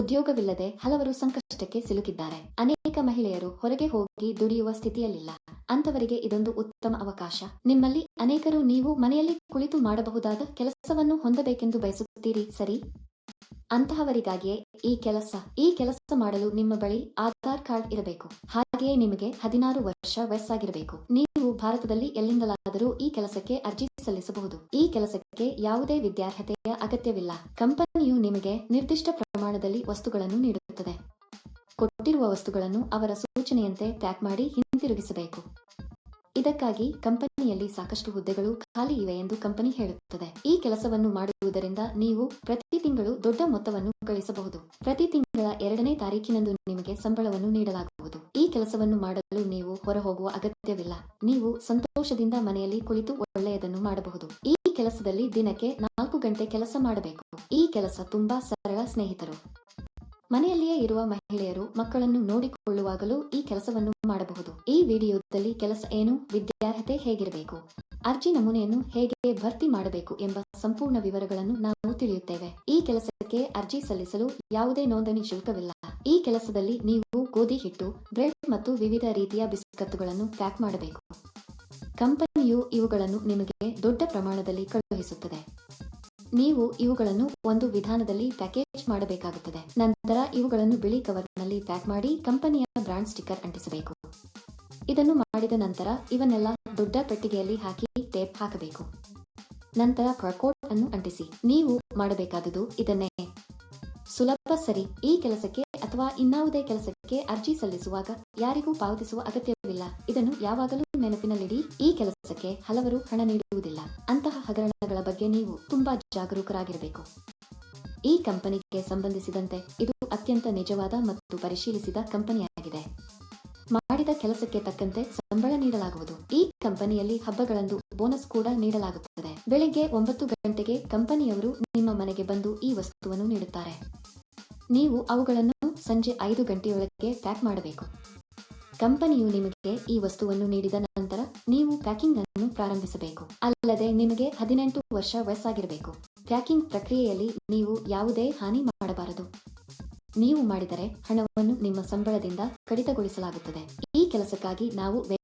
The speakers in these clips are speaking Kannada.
ಉದ್ಯೋಗವಿಲ್ಲದೆ ಹಲವರು ಸಂಕಷ್ಟಕ್ಕೆ ಸಿಲುಕಿದ್ದಾರೆ. ಅನೇಕ ಮಹಿಳೆಯರು ಹೊರಗೆ ಹೋಗಿ ದುಡಿಯುವ ಸ್ಥಿತಿಯಲ್ಲಿಲ್ಲ. ಅಂತವರಿಗೆ ಇದೊಂದು ಉತ್ತಮ ಅವಕಾಶ. ನಿಮ್ಮಲ್ಲಿ ಅನೇಕರು ನೀವು ಮನೆಯಲ್ಲಿ ಕುಳಿತು ಮಾಡಬಹುದಾದ ಕೆಲಸವನ್ನು ಹೊಂದಬೇಕೆಂದು ಬಯಸುತ್ತೀರಿ, ಸರಿ? ಅಂತಹವರಿಗಾಗಿಯೇ ಈ ಕೆಲಸ ಈ ಕೆಲಸ ಮಾಡಲು ನಿಮ್ಮ ಬಳಿ ಆಧಾರ್ ಕಾರ್ಡ್ ಇರಬೇಕು. ಹಾಗೆಯೇ ನಿಮಗೆ ಹದಿನಾರು ವರ್ಷ ವಯಸ್ಸಾಗಿರಬೇಕು. ನೀವು ಭಾರತದಲ್ಲಿ ಎಲ್ಲಿಂದಲಾದರೂ ಈ ಕೆಲಸಕ್ಕೆ ಅರ್ಜಿ ಸಲ್ಲಿಸಬಹುದು. ಈ ಕೆಲಸಕ್ಕೆ ಯಾವುದೇ ವಿದ್ಯಾರ್ಹತೆಯ ಅಗತ್ಯವಿಲ್ಲ. ಕಂಪನಿಯು ನಿಮಗೆ ನಿರ್ದಿಷ್ಟ ಪ್ರಮಾಣದಲ್ಲಿ ವಸ್ತುಗಳನ್ನು ನೀಡುತ್ತದೆ. ಕೊಟ್ಟಿರುವ ವಸ್ತುಗಳನ್ನು ಅವರ ಸೂಚನೆಯಂತೆ ಪ್ಯಾಕ್ ಮಾಡಿ ಹಿಂತಿರುಗಿಸಬೇಕು. ಇದಕ್ಕಾಗಿ ಕಂಪನಿಯಲ್ಲಿ ಸಾಕಷ್ಟು ಹುದ್ದೆಗಳು ಖಾಲಿ ಇವೆ ಎಂದು ಕಂಪನಿ ಹೇಳುತ್ತದೆ. ಈ ಕೆಲಸವನ್ನು ಮಾಡುವುದರಿಂದ ನೀವು ಪ್ರತಿ ತಿಂಗಳು ದೊಡ್ಡ ಮೊತ್ತವನ್ನು ಗಳಿಸಬಹುದು ಪ್ರತಿ ತಿಂಗಳ ಎರಡನೇ ತಾರೀಕಿನಂದು ನಿಮಗೆ ಸಂಬಳವನ್ನು ನೀಡಲಾಗುವುದು. ಈ ಕೆಲಸವನ್ನು ಮಾಡಲು ನೀವು ಹೊರಹೋಗುವ ಅಗತ್ಯವಿಲ್ಲ. ನೀವು ಸಂತೋಷದಿಂದ ಮನೆಯಲ್ಲಿ ಕುಳಿತು ಒಳ್ಳೆಯದನ್ನು ಮಾಡಬಹುದು. ಈ ಕೆಲಸದಲ್ಲಿ ದಿನಕ್ಕೆ ನಾಲ್ಕು ಗಂಟೆ ಕೆಲಸ ಮಾಡಬೇಕು. ಈ ಕೆಲಸ ತುಂಬಾ ಸರಳ ಸ್ನೇಹಿತರು. ಮನೆಯಲ್ಲಿಯೇ ಇರುವ ಮಹಿಳೆಯರು ಮಕ್ಕಳನ್ನು ನೋಡಿಕೊಳ್ಳುವಾಗಲೂ ಈ ಕೆಲಸವನ್ನು ಮಾಡಬಹುದು. ಈ ವಿಡಿಯೋದಲ್ಲಿ ಕೆಲಸ ಏನು, ವಿದ್ಯಾರ್ಹತೆ ಹೇಗಿರಬೇಕು, ಅರ್ಜಿ ನಮೂನೆಯನ್ನು ಹೇಗೆ ಭರ್ತಿ ಮಾಡಬೇಕು ಎಂಬ ಸಂಪೂರ್ಣ ವಿವರಗಳನ್ನು ನಾವು ತಿಳಿಯುತ್ತೇವೆ. ಈ ಕೆಲಸಕ್ಕೆ ಅರ್ಜಿ ಸಲ್ಲಿಸಲು ಯಾವುದೇ ನೋಂದಣಿ ಶುಲ್ಕವಿಲ್ಲ. ಈ ಕೆಲಸದಲ್ಲಿ ನೀವು ಗೋಧಿ ಹಿಟ್ಟು, ಬ್ರೆಡ್ ಮತ್ತು ವಿವಿಧ ರೀತಿಯ ಬಿಸ್ಕತ್ತುಗಳನ್ನು ಪ್ಯಾಕ್ ಮಾಡಬೇಕು. ಕಂಪನಿಯು ಇವುಗಳನ್ನು ನಿಮಗೆ ದೊಡ್ಡ ಪ್ರಮಾಣದಲ್ಲಿ ಕಳುಹಿಸುತ್ತದೆ. ನೀವು ಇವುಗಳನ್ನು ಒಂದು ವಿಧಾನದಲ್ಲಿ ಪ್ಯಾಕೇಜ್ ಮಾಡಬೇಕಾಗುತ್ತದೆ. ನಂತರ ಇವುಗಳನ್ನು ಬಿಳಿ ಕವರ್ನಲ್ಲಿ ಪ್ಯಾಕ್ ಮಾಡಿ ಕಂಪನಿಯ ಬ್ರಾಂಡ್ ಸ್ಟಿಕ್ಕರ್ ಅಂಟಿಸಬೇಕು. ಇದನ್ನು ಮಾಡಿದ ನಂತರ ಇವನ್ನೆಲ್ಲ ದೊಡ್ಡ ಪೆಟ್ಟಿಗೆಯಲ್ಲಿ ಹಾಕಿ ಟೇಪ್ ಹಾಕಬೇಕು. ನಂತರ ಕ್ರಕೋಟ್ ಅನ್ನು ಅಂಟಿಸಿ. ನೀವು ಮಾಡಬೇಕಾದದು ಇದನ್ನೇ. ಸುಲಭ ಸರಿ. ಈ ಕೆಲಸಕ್ಕೆ ಅಥವಾ ಇನ್ನಾವುದೇ ಕೆಲಸಕ್ಕೆ ಅರ್ಜಿ ಸಲ್ಲಿಸುವಾಗ ಯಾರಿಗೂ ಪಾವತಿಸುವ ಅಗತ್ಯವಿಲ್ಲ. ಇದನ್ನು ಯಾವಾಗಲೂ ನೆನಪಿನಲ್ಲಿಡಿ, ಈ ಕೆಲಸಕ್ಕೆ ಹಲವರು ಹಣ ನೀಡುವುದಿಲ್ಲ. ಅಂತಹ ಹಗರಣಗಳ ಬಗ್ಗೆ ನೀವು ತುಂಬಾ ಜಾಗರೂಕರಾಗಿರಬೇಕು. ಈ ಕಂಪನಿಗೆ ಸಂಬಂಧಿಸಿದಂತೆ ಇದು ಅತ್ಯಂತ ನಿಜವಾದ ಮತ್ತು ಪರಿಶೀಲಿಸಿದ ಕಂಪನಿಯಾಗಿದೆ. ಮಾಡಿದ ಕೆಲಸಕ್ಕೆ ತಕ್ಕಂತೆ ಸಂಬಳ ನೀಡಲಾಗುವುದು. ಈ ಕಂಪನಿಯಲ್ಲಿ ಹಬ್ಬಗಳಂದು ಬೋನಸ್ ಕೂಡ ನೀಡಲಾಗುತ್ತದೆ. ಬೆಳಿಗ್ಗೆ ಒಂಬತ್ತು ಗಂಟೆಗೆ ಕಂಪನಿಯವರು ನಿಮ್ಮ ಮನೆಗೆ ಬಂದು ಈ ವಸ್ತುವನ್ನು ನೀಡುತ್ತಾರೆ. ನೀವು ಅವುಗಳನ್ನು ಸಂಜೆ ಐದು ಗಂಟೆಯೊಳಗೆ ಪ್ಯಾಕ್ ಮಾಡಬೇಕು. ಕಂಪನಿಯು ನಿಮಗೆ ಈ ವಸ್ತುವನ್ನು ನೀಡಿದ ನಂತರ ನೀವು ಪ್ಯಾಕಿಂಗ್ ಅನ್ನು ಪ್ರಾರಂಭಿಸಬೇಕು. ಅಲ್ಲದೆ ನಿಮಗೆ ಹದಿನೆಂಟು ವರ್ಷ ವಯಸ್ಸಾಗಿರಬೇಕು. ಪ್ಯಾಕಿಂಗ್ ಪ್ರಕ್ರಿಯೆಯಲ್ಲಿ ನೀವು ಯಾವುದೇ ಹಾನಿ ಮಾಡಬಾರದು. ನೀವು ಮಾಡಿದರೆ ಹಣವನ್ನು ನಿಮ್ಮ ಸಂಬಳದಿಂದ ಕಡಿತಗೊಳಿಸಲಾಗುತ್ತದೆ. ಈ ಕೆಲಸಕ್ಕಾಗಿ ನಾವು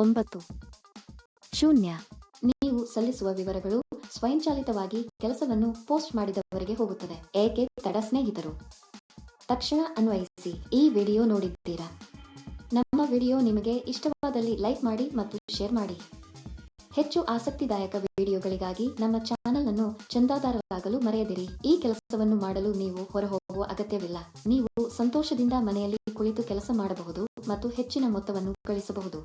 ಒಂಬತ್ತು. ಶೂನ್ಯ. ನೀವು ಸಲ್ಲಿಸುವ ವಿವರಗಳು ಸ್ವಯಂಚಾಲಿತವಾಗಿ ಕೆಲಸವನ್ನು ಪೋಸ್ಟ್ ಮಾಡಿದವರಿಗೆ ಹೋಗುತ್ತದೆ. ಏಕೆ ತಡ ಸ್ನೇಹಿತರು? ತಕ್ಷಣ ಅನ್ವಯಿಸಿ. ಈ ವಿಡಿಯೋ ನೋಡಿದ್ದೀರಾ? ನಮ್ಮ ವಿಡಿಯೋ ನಿಮಗೆ ಇಷ್ಟವಾದಲ್ಲಿ ಲೈಕ್ ಮಾಡಿ ಮತ್ತು ಶೇರ್ ಮಾಡಿ. ಹೆಚ್ಚು ಆಸಕ್ತಿದಾಯಕ ವಿಡಿಯೋಗಳಿಗಾಗಿ ನಮ್ಮ ಚಾನೆಲ್ ಅನ್ನು ಚಂದಾದಾರರಾಗಲು ಮರೆಯದಿರಿ. ಈ ಕೆಲಸವನ್ನು ಮಾಡಲು ನೀವು ಹೊರಹೋಗುವ ಅಗತ್ಯವಿಲ್ಲ. ನೀವು ಸಂತೋಷದಿಂದ ಮನೆಯಲ್ಲಿ ಕುಳಿತು ಕೆಲಸ ಮಾಡಬಹುದು ಮತ್ತು ಹೆಚ್ಚಿನ ಮೊತ್ತವನ್ನು ಗಳಿಸಬಹುದು.